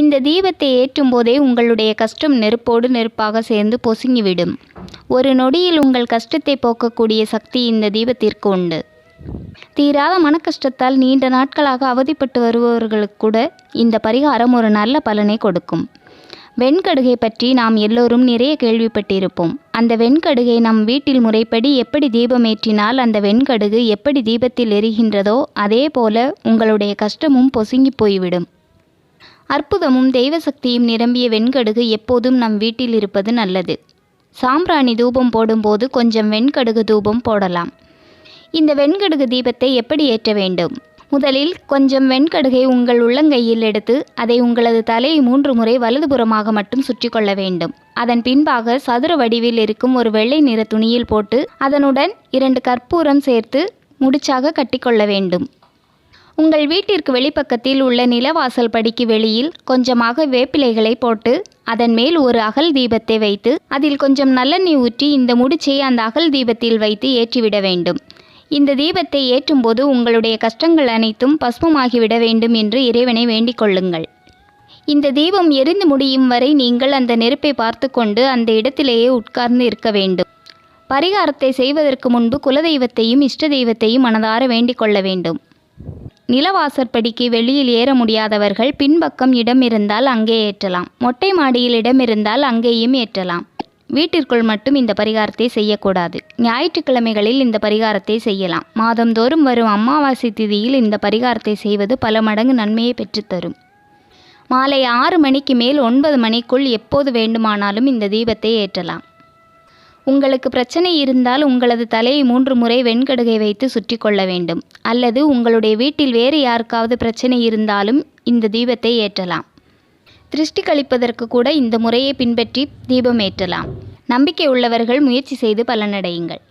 இந்த தீபத்தை ஏற்றும் போதே உங்களுடைய கஷ்டம் நெருப்போடு நெருப்பாக சேர்ந்து பொசுங்கிவிடும். ஒரு நொடியில் உங்கள் கஷ்டத்தை போக்கக்கூடிய சக்தி இந்த தீபத்திற்கு உண்டு. தீராத மனக்கஷ்டத்தால் நீண்ட நாட்களாக அவதிப்பட்டு வருபவர்களுக்கு கூட இந்த பரிகாரம் ஒரு நல்ல பலனை கொடுக்கும். வெண்கடுகை பற்றி நாம் எல்லோரும் நிறைய கேள்விப்பட்டிருப்போம். அந்த வெண்கடுகை நம் வீட்டில் முறைப்படி எப்படி தீபம் ஏற்றினால் அந்த வெண்கடுகு எப்படி தீபத்தில் எரிகின்றதோ அதே போல உங்களுடைய கஷ்டமும் பொசுங்கி போய்விடும். அற்புதமும் தெய்வ சக்தியும் நிரம்பிய வெண்கடுகு எப்போதும் நம் வீட்டில் இருப்பது நல்லது. சாம்பிராணி தூபம் போடும்போது கொஞ்சம் வெண்கடுகு தூபம் போடலாம். இந்த வெண்கடுகு தீபத்தை எப்படி ஏற்ற வேண்டும்? முதலில் கொஞ்சம் வெண்கடுகை உங்கள் உள்ளங்கையில் எடுத்து அதை உங்களது தலையை மூன்று முறை வலதுபுறமாக மட்டும் சுற்றி கொள்ள வேண்டும். அதன் பின்பாக சதுர வடிவில் இருக்கும் ஒரு வெள்ளை நிற துணியில் போட்டு அதனுடன் இரண்டு கற்பூரம் சேர்த்து முடிச்சாக கட்டிக்கொள்ள வேண்டும். உங்கள் வீட்டிற்கு வெளிப்பக்கத்தில் உள்ள நிலவாசல் படிக்கு வெளியில் கொஞ்சமாக வேப்பிலைகளை போட்டு அதன் மேல் ஒரு அகல் தீபத்தை வைத்து அதில் கொஞ்சம் நல்லெண்ணெய் ஊற்றி இந்த முடிச்சை அந்த அகல் தீபத்தில் வைத்து ஏற்றிவிட வேண்டும். இந்த தீபத்தை ஏற்றும்போது உங்களுடைய கஷ்டங்கள் அனைத்தும் பஸ்மமாகிவிட வேண்டும் என்று இறைவனை வேண்டிக் கொள்ளுங்கள். இந்த தீபம் எரிந்து முடியும் வரை நீங்கள் அந்த நெருப்பை பார்த்து கொண்டு அந்த இடத்திலேயே உட்கார்ந்து இருக்க வேண்டும். பரிகாரத்தை செய்வதற்கு முன்பு குலதெய்வத்தையும் இஷ்ட தெய்வத்தையும் மனதார வேண்டிக் கொள்ள வேண்டும். நிலவாசற்படிக்கு வெளியில் ஏற முடியாதவர்கள் பின்பக்கம் இடம் இருந்தால் அங்கே ஏற்றலாம். மொட்டை மாடியில் இடம் இருந்தால் அங்கேயும் ஏற்றலாம். வீட்டிற்குள் மட்டும் இந்த பரிகாரத்தை செய்யக்கூடாது. ஞாயிற்றுக்கிழமைகளில் இந்த பரிகாரத்தை செய்யலாம். மாதந்தோறும் வரும் அமாவாசை திதியில் இந்த பரிகாரத்தை செய்வது பல மடங்கு நன்மையை பெற்றுத்தரும். மாலை ஆறு மணிக்கு மேல் ஒன்பது மணிக்குள் எப்போது வேண்டுமானாலும் இந்த தீபத்தை ஏற்றலாம். உங்களுக்கு பிரச்சனை இருந்தால் உங்களது தலையை மூன்று முறை வெண்கடுகை வைத்து சுற்றி கொள்ள வேண்டும். அல்லது உங்களுடைய வீட்டில் வேறு யாருக்காவது பிரச்சனை இருந்தாலும் இந்த தீபத்தை ஏற்றலாம். திருஷ்டி கழிப்பதற்கு கூட இந்த முறையை பின்பற்றி தீபம் ஏற்றலாம். நம்பிக்கை உள்ளவர்கள் முயற்சி செய்து பலனடையுங்கள்.